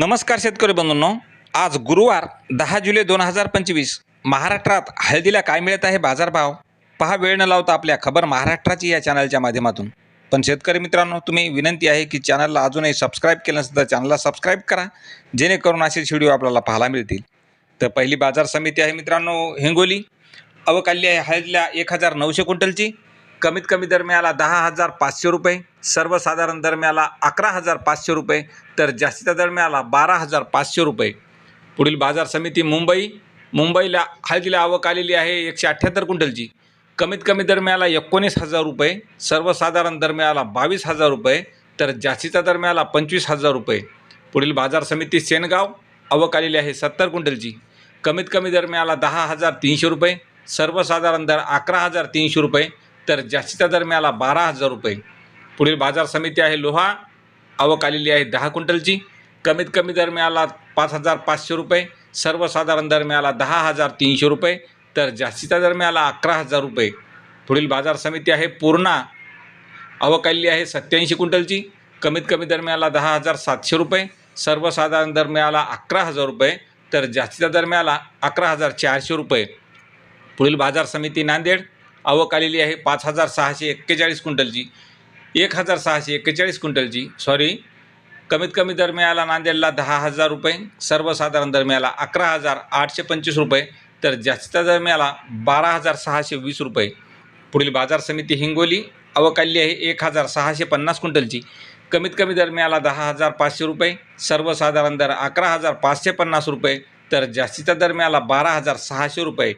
नमस्कार शेतकरी बंधूंनो. आज गुरुवार दहा जुलै दोन हजार पंचवीस. महाराष्ट्रात हळदीला काय मिळत आहे बाजारभाव? पहा वेळ न लावता आपल्या खबर महाराष्ट्राची या चॅनलच्या माध्यमातून. पण शेतकरी मित्रांनो तुम्ही विनंती आहे की चॅनलला अजूनही सबस्क्राईब केलं नसेल तर चॅनलला सबस्क्राईब करा. जेणेकरून असेच व्हिडिओ आपल्याला पाहायला मिळतील. तर पहिली बाजार समिती आहे मित्रांनो हिंगोली. अवकाली आहे हळदीला एक हजार नऊशे क्विंटलची. कमीत कमी दरम्याला दहा हजार पाचशे रुपये सर्वसाधारण दरम्याला अकरा हजार पाचशे रुपये तर जास्तीचा दरम्याला बारा हजार पाचशे रुपये. पुढील बाजार समिती मुंबई मुंबईला हळदीला आवक आलेली आहे एकशे अठ्ठ्याहत्तर क्विंटलची. कमीत कमी दरम्याला एकोणीस हजार रुपये सर्वसाधारण दरम्याला बावीस हजार रुपये तर जास्तीचा दरम्याला पंचवीस हजार रुपये. पुढील बाजार समिती सेनगाव आवक आलेली आहे सत्तर क्विंटलची. कमीत कमी दरम्याला दहा हजार तीनशे रुपये सर्वसाधारण दर अकरा हजार तीनशे रुपये तर जास्तीचा दर मिळाला बारा हजार रुपये. पुढील बाजार समिती आहे लोहा आवक आलेली आहे दहा क्विंटलची. कमीत कमी दर मिळाला पाच हजार पाचशे रुपये. सर्वसाधारण दर मिळाला दहा हजार तीनशे रुपये. तर जास्तीचा दर मिळाला अकरा हजार रुपये. पुढील बाजार समिती आहे पूर्णा आवक आलेली आहे सत्याऐंशी क्विंटलची. कमीत कमी दर मिळाला दहा हजार सातशे रुपये. सर्वसाधारण दर मिळाला अकरा हजार रुपये. तर जास्तीचा दर मिळाला अकरा हजार चारशे रुपये. पुढील बाजार समिती नांदेड आवक आलेली आहे पाच हजार सहाशे एक्केचाळीस क्विंटलची. एक हजार सहाशे एक्केचाळीस क्विंटलची. सॉरी कमीत कमी दर मिळाला नांदेडला दहा हजार रुपये सर्वसाधारण दर मिळाला अकरा हजार आठशे पंचवीस रुपये तर जास्त दर मिळाला बारा हजार सहाशे वीस रुपये. पुढील बाजार समिती हिंगोली आवक आलेली आहे एक हजार सहाशे पन्नास क्विंटलची. कमीत कमी दर मिळाला दहा हजार पाचशे रुपये सर्वसाधारण दर अकरा हजार पाचशे पन्नास रुपये तर जास्तीचा दर मिळाला बारा हजार सहाशे रुपये.